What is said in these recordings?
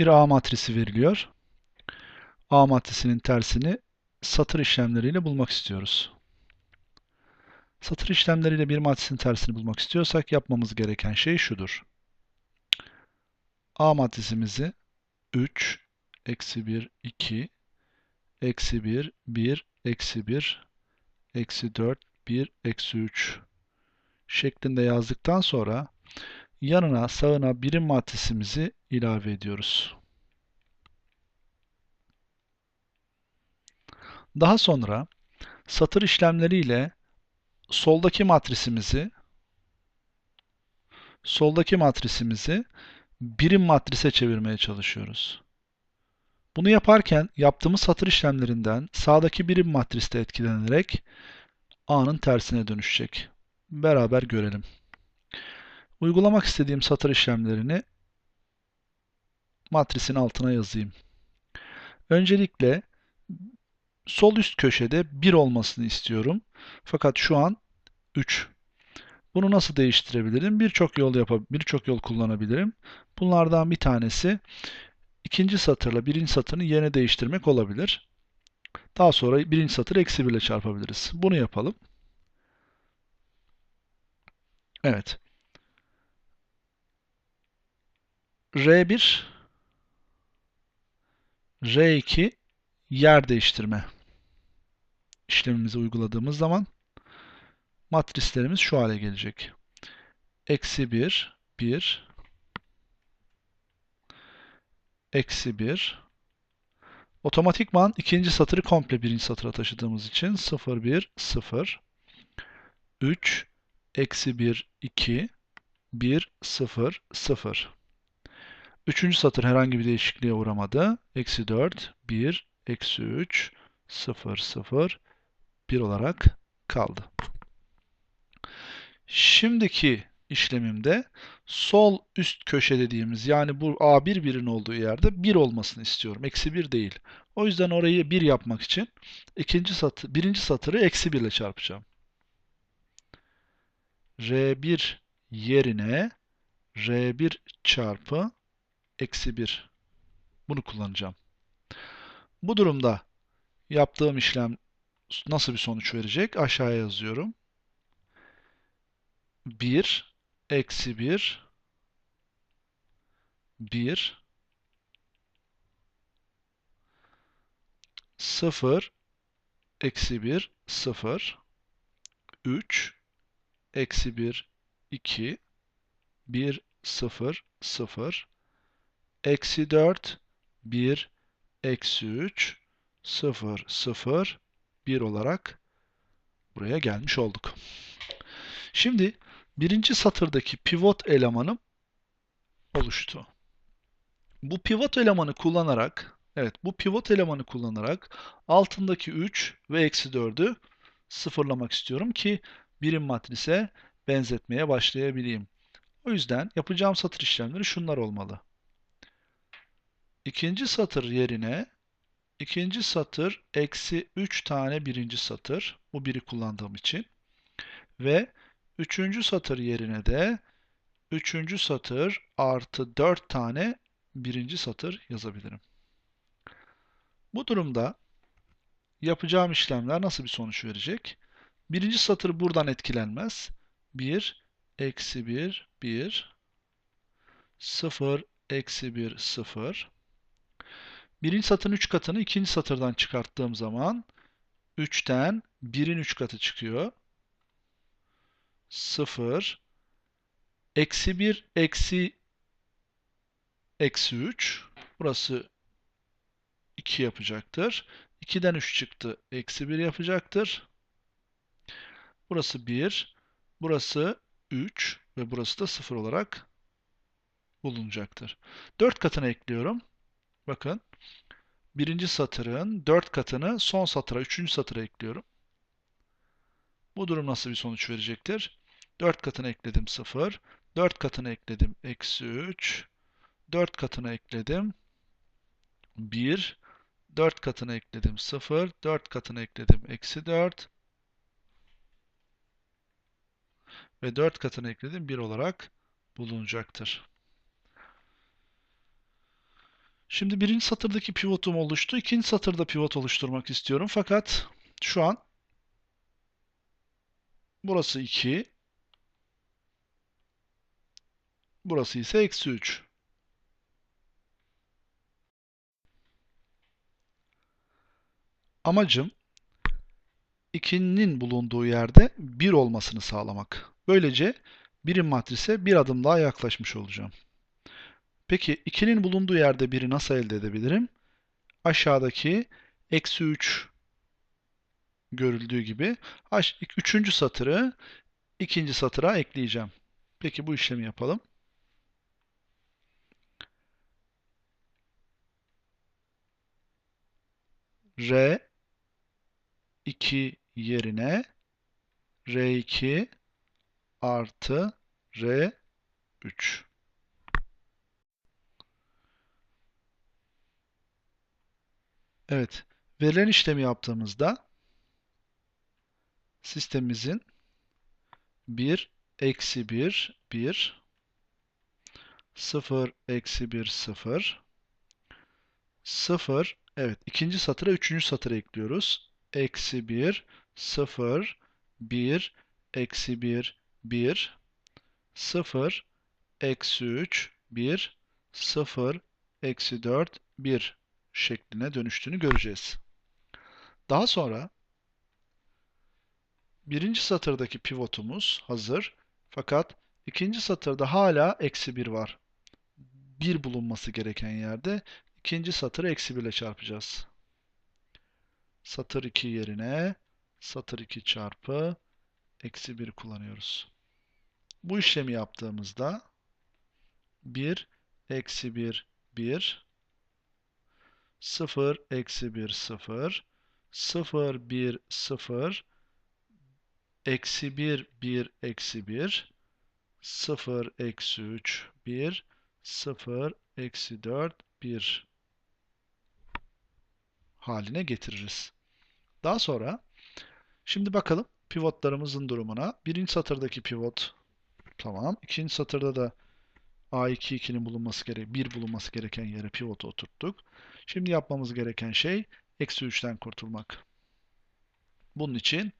bir A matrisi veriliyor. A matrisinin tersini satır işlemleriyle bulmak istiyoruz. Satır işlemleriyle bir matrisin tersini bulmak istiyorsak yapmamız gereken şey şudur. A matrisimizi 3, eksi 1, 2, eksi 1, 1, eksi 1, eksi 4, 1, eksi 3 şeklinde yazdıktan sonra yanına sağına birim matrisimizi ilave ediyoruz. Daha sonra satır işlemleriyle soldaki matrisimizi soldaki matrisimizi birim matrise çevirmeye çalışıyoruz. Bunu yaparken yaptığımız satır işlemlerinden sağdaki birim matriste etkilenerek A'nın tersine dönüşecek. Beraber görelim. Uygulamak istediğim satır işlemlerini matrisin altına yazayım. Öncelikle sol üst köşede 1 olmasını istiyorum. Fakat şu an 3. Bunu nasıl değiştirebilirim? Birçok yol birçok yol kullanabilirim. Bunlardan bir tanesi ikinci satırla birinci satırın yerini değiştirmek olabilir. Daha sonra birinci satır eksi 1 ile çarpabiliriz. Bunu yapalım. Evet. R1 R2 yer değiştirme işlemimizi uyguladığımız zaman matrislerimiz şu hale gelecek. Eksi 1, 1, eksi 1. Otomatikman ikinci satırı komple birinci satıra taşıdığımız için 0, 1, 0, 3, eksi 1, 2, 1, 0, 0. Üçüncü satır herhangi bir değişikliğe uğramadı. Eksi 4, 1, eksi 3, 0, 0, 1 olarak kaldı. Şimdiki işlemimde sol üst köşe dediğimiz yani bu A1 birin olduğu yerde 1 olmasını istiyorum. Eksi 1 değil. O yüzden orayı 1 yapmak için ikinci satır, birinci satırı eksi 1 ile çarpacağım. R1 yerine R1 çarpı eksi 1. Bunu kullanacağım. Bu durumda yaptığım işlem nasıl bir sonuç verecek? Aşağıya yazıyorum. 1 eksi 1 1 0 eksi 1 0 3 eksi 1 2 1 0 0 eksi 4 1 eksi 3 0 0 1 olarak buraya gelmiş olduk. Şimdi birinci satırdaki pivot elemanım oluştu. Bu pivot elemanı kullanarak evet bu pivot elemanı kullanarak altındaki 3 ve eksi 4'ü sıfırlamak istiyorum ki birim matrise benzetmeye başlayabileyim. O yüzden yapacağım satır işlemleri şunlar olmalı. İkinci satır yerine ikinci satır eksi 3 tane birinci satır. Bu biri kullandığım için. Ve üçüncü satır yerine de üçüncü satır artı 4 tane birinci satır yazabilirim. Bu durumda yapacağım işlemler nasıl bir sonuç verecek? Birinci satır buradan etkilenmez. 1, eksi 1, 1, 0, eksi 1, 0. Birinci satırın 3 katını ikinci satırdan çıkarttığım zaman 3'ten 1'in 3 katı çıkıyor. 0 eksi 1 eksi eksi 3 burası 2 yapacaktır. 2'den 3 çıktı. Eksi 1 yapacaktır. Burası 1. Burası 3 ve burası da 0 olarak bulunacaktır. 4 katını ekliyorum. Bakın. Birinci satırın 4 katını son satıra, 3. satıra ekliyorum. Bu durum nasıl bir sonuç verecektir? 4 katını ekledim 0. 4 katını ekledim eksi 3. 4 katını ekledim 1. 4 katını ekledim 0. 4 katını ekledim eksi 4. Ve 4 katını ekledim 1 olarak bulunacaktır. Şimdi birinci satırdaki pivotum oluştu. İkinci satırda pivot oluşturmak istiyorum. Fakat şu an burası 2. Burası ise eksi 3. Amacım 2'nin bulunduğu yerde 1 olmasını sağlamak. Böylece birim matrise bir adım daha yaklaşmış olacağım. Peki 2'nin bulunduğu yerde 1'i nasıl elde edebilirim? Aşağıdaki eksi 3 görüldüğü gibi 3. satırı ikinci satıra ekleyeceğim. Peki bu işlemi yapalım. R 2 yerine R2 artı R3. Evet, verilen işlemi yaptığımızda sistemimizin 1, eksi 1, 1, 0, eksi 1, 0, 0, evet ikinci satıra üçüncü satıra ekliyoruz. Eksi 1, 0, 1, eksi 1, 1, 0, eksi 3, 1, 0, eksi 4, 1 şekline dönüştüğünü göreceğiz. Daha sonra birinci satırdaki pivotumuz hazır. Fakat ikinci satırda hala eksi 1 var. 1 bulunması gereken yerde ikinci satırı eksi 1 ile çarpacağız. Satır 2 yerine satır 2 çarpı eksi 1 kullanıyoruz. Bu işlemi yaptığımızda 1 eksi 1 1 0 eksi 1 0 0 1 0 eksi 1 1 eksi 1 0 eksi 3 1 0 eksi 4 1 haline getiririz. Daha sonra şimdi bakalım pivotlarımızın durumuna. Birinci satırdaki pivot tamam. İkinci satırda da A2 2'nin bulunması gerek 1 bulunması gereken yere pivotu oturttuk. Şimdi yapmamız gereken şey eksi 3'ten kurtulmak. Bunun için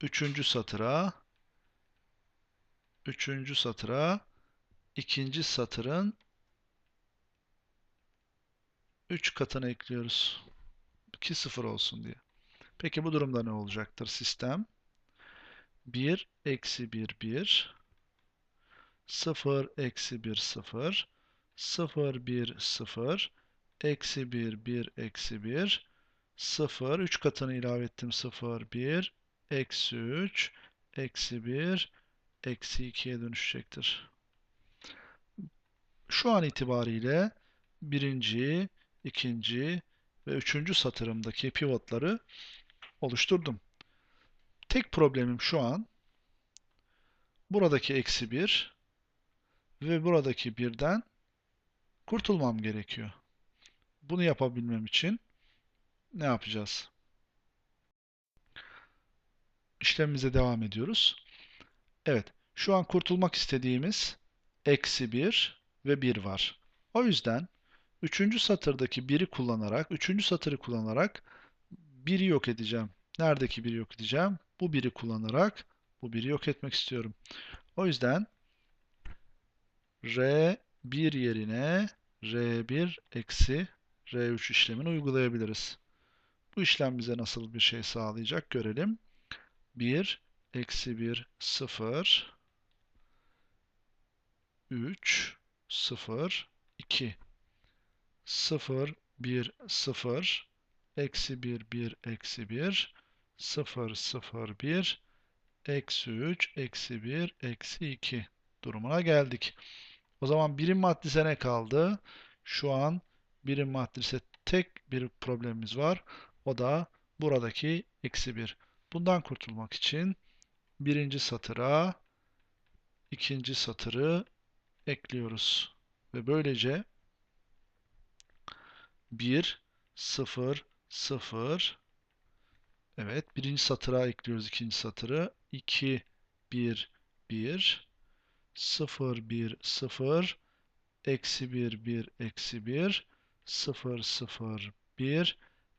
3. satıra 3. satıra ikinci satırın 3 katını ekliyoruz. 2 0 olsun diye. Peki bu durumda ne olacaktır sistem? 1 eksi 1 1 0 eksi 1 0 0 1 0 eksi 1 1 eksi 1 0 3 katını ilave ettim 0 1 eksi 3 eksi 1 eksi 2'ye dönüşecektir. Şu an itibariyle birinci, ikinci ve üçüncü satırımdaki pivotları oluşturdum. Tek problemim şu an buradaki eksi 1 ve buradaki birden kurtulmam gerekiyor. Bunu yapabilmem için ne yapacağız? İşlemimize devam ediyoruz. Evet, şu an kurtulmak istediğimiz eksi 1 ve 1 var. O yüzden 3. satırdaki 1'i kullanarak, 3. satırı kullanarak 1'i yok edeceğim. Neredeki 1'i yok edeceğim? Bu 1'i kullanarak bu 1'i yok etmek istiyorum. O yüzden R1 yerine R1 eksi R3 işlemini uygulayabiliriz. Bu işlem bize nasıl bir şey sağlayacak görelim. 1 eksi 1 0 3 0 2 0 1 0 eksi 1 1 eksi 1 0 0 1 eksi 3 eksi 1 eksi 2 durumuna geldik. O zaman birim matrise ne kaldı? Şu an birim matrise tek bir problemimiz var. O da buradaki eksi 1. Bundan kurtulmak için birinci satıra ikinci satırı ekliyoruz. Ve böylece 1, 0, 0 Evet, birinci satıra ekliyoruz ikinci satırı. 2, 1, 1 0, 1, 0 eksi 1, 1, eksi 1 0, 0, 1,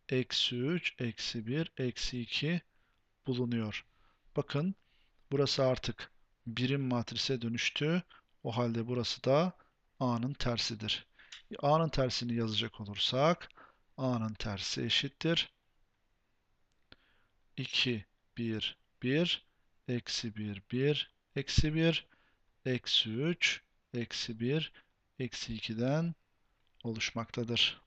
eksi 3, eksi 1, eksi 2 bulunuyor. Bakın burası artık birim matrise dönüştü. O halde burası da A'nın tersidir. A'nın tersini yazacak olursak A'nın tersi eşittir. 2, 1, 1, eksi 1, 1, eksi 1, eksi 3, eksi 1, eksi 2'den oluşmaktadır.